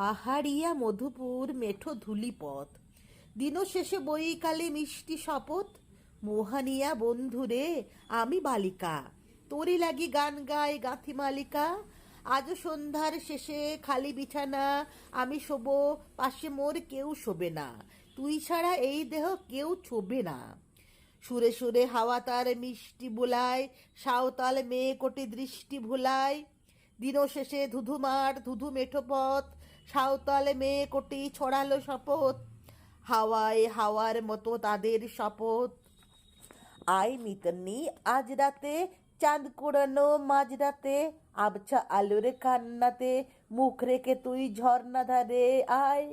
পাহাড়িয়া মধুপুর মেঠো ধুলিপথ। দিনশেষে বইকালে মিষ্টি শপথ। মোহানিয়া বন্ধুরে, আমি বালিকা। তোরই লাগি গান গায় গাঁথি মালিকা। আজ সন্ধ্যার শেষে খালি বিছানা, আমি শোবো, পাশে মোর কেউ শোবে না। তুই ছাড়া এই দেহ কেউ ছোবে না। সুরে সুরে হাওয়া তার মিষ্টি বুলায়, সাঁওতাল মেয়ে কোটি দৃষ্টি ভুলায়। দিন শেষে ধুধুমার ধুধু মেঠো পথ সাঁওতাল মেয়ে কোটি ছড়ালো শপথ। হাওয়ায় হাওয়ার মতো তাদের শপথ। আই মিতনি আজ রাতে চাঁদ কুড়ানো মাঝরাতে, আবছা আলোর কান্নাতে মুখ রেখে তুই ঝর্ণা ধারে আয়।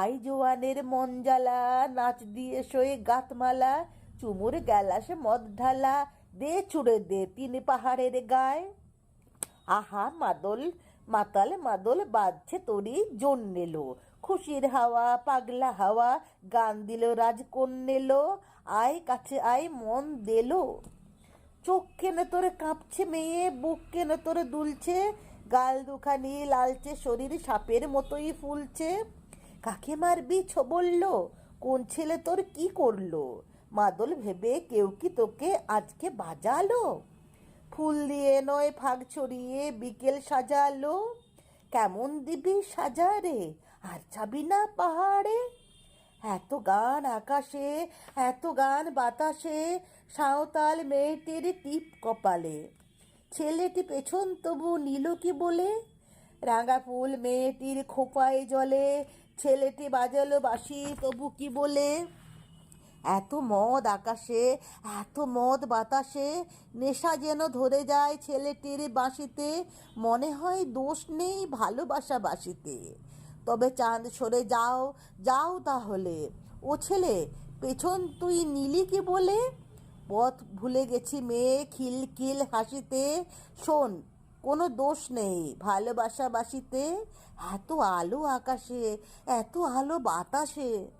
আই জোয়ানের মন জ্বালা নাচ দিয়ে শোয়ে গাতমালা, চুমুর গ্যালাসে মদ ঢালা, দে ছুড়ে দে তিন পাহাড়ের গায়ে। আহা মাদল মাতাল মাদল বাজছে তোরই জন্মেলো খুশির হাওয়া, পাগলা হাওয়া, গান দিল রাজ কন্যেলো আয় কাছে আয়, মন দেলো। চোখ কেনে তোরে কাঁপছে মেয়ে বুক কেনে তোরে দুলছে। গাল দুখানি লালচে শরীর সাপের মতোই ফুলছে। কাকে মারবি ছো বলল কোন ছেলে তোর কি করল? মাদল ভেবে কেউ কি তোকে আজকে বাজালো? ফুল দিয়ে নয় ফাগ ছড়িয়ে বিকেল সাজালো। কেমন দিবি সাজারে আর যাবি না পাহাড়ে? এত গান আকাশে, এত গান বাতাসে, সাঁওতাল মেয়েটির টিপ কপালে। ছেলেটি পেছন তবু নিল কি বলে? রাঙা ফুল মেয়েটির খোপায় জলে, ছেলেটি বাজালো বাসি তবু কি বলে? এত মদ আকাশে, এত মদ বাতাসে, নেশা যেন ধরে যায় ছেলেটির বাঁশিতে। মনে হয় দোষ নেই ভালোবাসা বাসিতে তবে চাঁদ সরে যাও যাও তাহলে। ও ছেলে, পেছন তুই নিলি কি বলে? পথ ভুলে গেছি মেয়ে খিলখিল হাসিতে। শোন, কোনো দোষ নেই ভালোবাসা বাসিতে এত আলো আকাশে, এত আলো বাতাসে।